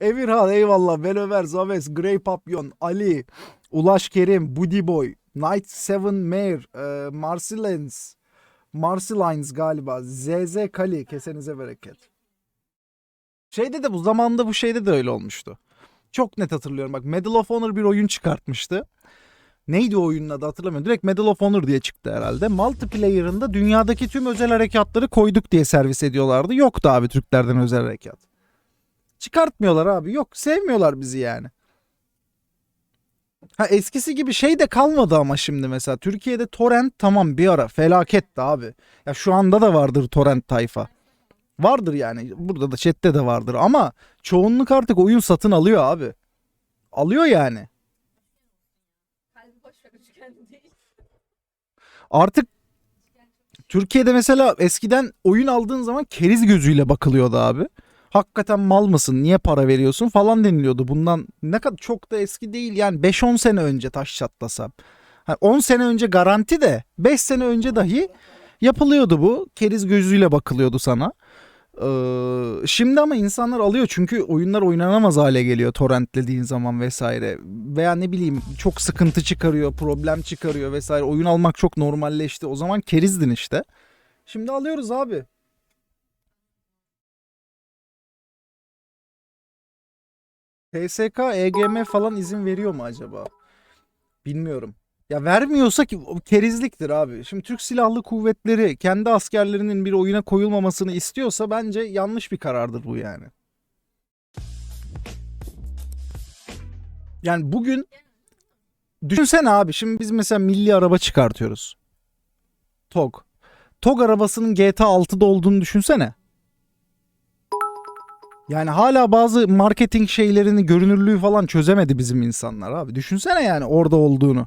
Emirhan eyvallah. Ben Ömer, Zaves, Grey Papyon, Ali, Ulaş Kerim, Buddy Boy, Night Seven Mayor, e, Marsilens, Marsilines galiba, ZZ Kali, kesenize bereket. Şeyde de bu zamanda bu şeyde de öyle olmuştu. Çok net hatırlıyorum. Bak Medal of Honor bir oyun çıkartmıştı. Neydi o oyunun adı hatırlamıyorum. Direkt Medal of Honor diye çıktı herhalde. Multiplayer'ında dünyadaki tüm özel harekatları koyduk diye servis ediyorlardı. Yoktu abi Türklerden özel harekat. Çıkartmıyorlar abi. Yok sevmiyorlar bizi yani. Ha eskisi gibi şey de kalmadı ama şimdi mesela. Türkiye'de torrent tamam bir ara felaketti abi. Ya şu anda da vardır torrent tayfa. Vardır yani. Burada da chatte de vardır ama çoğunluk artık oyun satın alıyor abi. Alıyor yani. Artık Türkiye'de mesela eskiden oyun aldığın zaman keriz gözüyle bakılıyordu abi. Hakikaten mal mısın? Niye para veriyorsun falan deniliyordu. Bundan ne kadar çok da eski değil yani 5-10 sene önce taş çatlasam. Ha, 10 sene önce garanti de 5 sene önce dahi yapılıyordu bu. Keriz gözüyle bakılıyordu sana. Ee, şimdi ama insanlar alıyor çünkü oyunlar oynanamaz hale geliyor torrentlediğin zaman vesaire. Veya ne bileyim çok sıkıntı çıkarıyor, problem çıkarıyor vesaire. Oyun almak çok normalleşti. O zaman kerizdin işte. Şimdi alıyoruz abi. TSK, EGM falan izin veriyor mu acaba? Bilmiyorum. Ya vermiyorsa ki o kerizliktir abi. Şimdi Türk Silahlı Kuvvetleri kendi askerlerinin bir oyuna koyulmamasını istiyorsa bence yanlış bir karardır bu yani. Yani bugün düşünsene abi şimdi biz mesela milli araba çıkartıyoruz. TOG. TOG arabasının GTA 6'da olduğunu düşünsene. Yani hala bazı marketing şeylerini, görünürlüğü falan çözemedi bizim insanlar abi. Düşünsene yani orada olduğunu.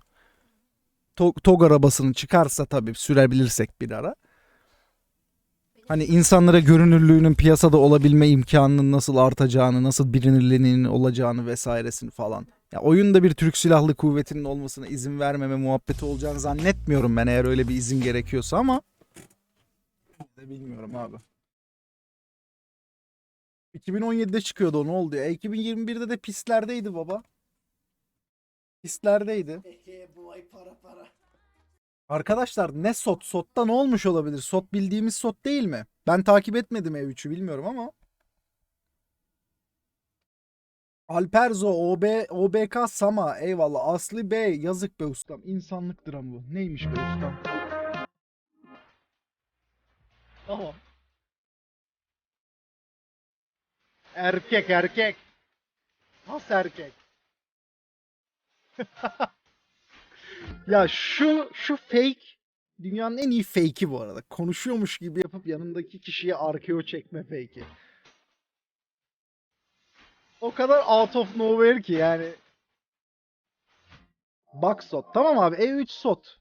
TOG, TOG arabasını çıkarsa tabii sürebilirsek bir ara. Hani insanlara görünürlüğünün piyasada olabilme imkanının nasıl artacağını, nasıl bilinirliğinin olacağını vesairesini falan. Ya oyunda bir Türk Silahlı Kuvveti'nin olmasına izin vermeme muhabbeti olacağını zannetmiyorum ben eğer öyle bir izin gerekiyorsa ama bilmiyorum abi. 2017'de çıkıyordu o ne oldu ya? 2021'de de pistlerdeydi baba. Pistlerdeydi. bu ay para para. Arkadaşlar ne SOT? SOT'ta ne olmuş olabilir? SOT bildiğimiz SOT değil mi? Ben takip etmedim E3'ü bilmiyorum ama. Alperzo, OB, OBK Sama eyvallah. Aslı Bey yazık be ustam. İnsanlıktır ama bu. Neymiş be ustam? Tamam. Erkek erkek. Has erkek. Ya şu şu fake dünyanın en iyi fake'i bu arada. Konuşuyormuş gibi yapıp yanındaki kişiye arkeo çekme fake'i. O kadar out of nowhere ki yani. Bak SOT. Tamam abi E3 SOT.